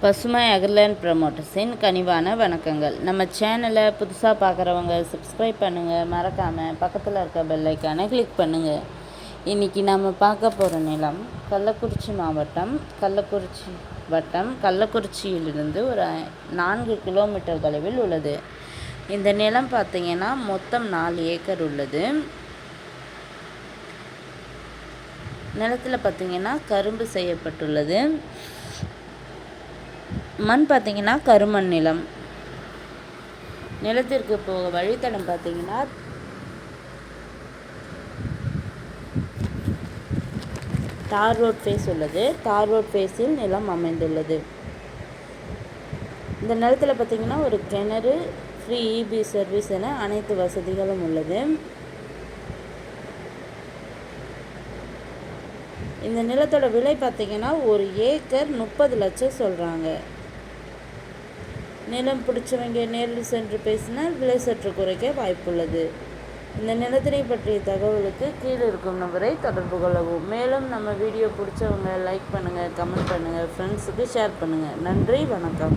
பசுமை அகர்லேண்ட் ப்ரமோட்டர்ஸின் கனிவான வணக்கங்கள். நம்ம சேனலை புதுசாக பார்க்குறவங்க சப்ஸ்கிரைப் பண்ணுங்கள் மறக்காமல் பக்கத்தில் இருக்க பெல்லைக்கானை கிளிக் பண்ணுங்கள் இன்றைக்கி நம்ம பார்க்க போகிற நிலம் கள்ளக்குறிச்சி மாவட்டம். கள்ளக்குறிச்சி வட்டம் கள்ளக்குறிச்சியிலிருந்து ஒரு நான்கு கிலோமீட்டர் தொலைவில் உள்ளது. இந்த நிலம் பார்த்திங்கன்னா மொத்தம் நாலு ஏக்கர் உள்ளது. நிலத்தில் பார்த்திங்கன்னா கரும்பு செய்யப்பட்டுள்ளது. மண் பார்த்தீங்கன்னா கருமண் நிலம். நிலத்திற்கு போக வழித்தடம் பார்த்தீங்கன்னா தார் ரோட் ஃபேஸ் உள்ளது. தார் ரோட் ஃபேஸில் நிலம் அமைந்துள்ளது. இந்த நிலத்தில் பார்த்தீங்கன்னா ஒரு கிணறு ஃப்ரீ இபி சர்வீஸ் என அனைத்து வசதிகளும் உள்ளது. இந்த நிலத்தோட விலை பார்த்திங்கன்னா ஒரு ஏக்கர் முப்பது லட்சம் சொல்கிறாங்க நிலம் பிடிச்சவங்க நேரில் சென்று பேசினால் விலை சற்று குறைக்க வாய்ப்புள்ளது. இந்த நிலத்தினை பற்றிய தகவலுக்கு கீழே இருக்கும் நபரை தொடர்பு கொள்ளவும். மேலும் நம்ம வீடியோ பிடிச்சவங்க லைக் பண்ணுங்கள் கமெண்ட் பண்ணுங்கள் ஃப்ரெண்ட்ஸுக்கு ஷேர் பண்ணுங்கள் நன்றி வணக்கம்.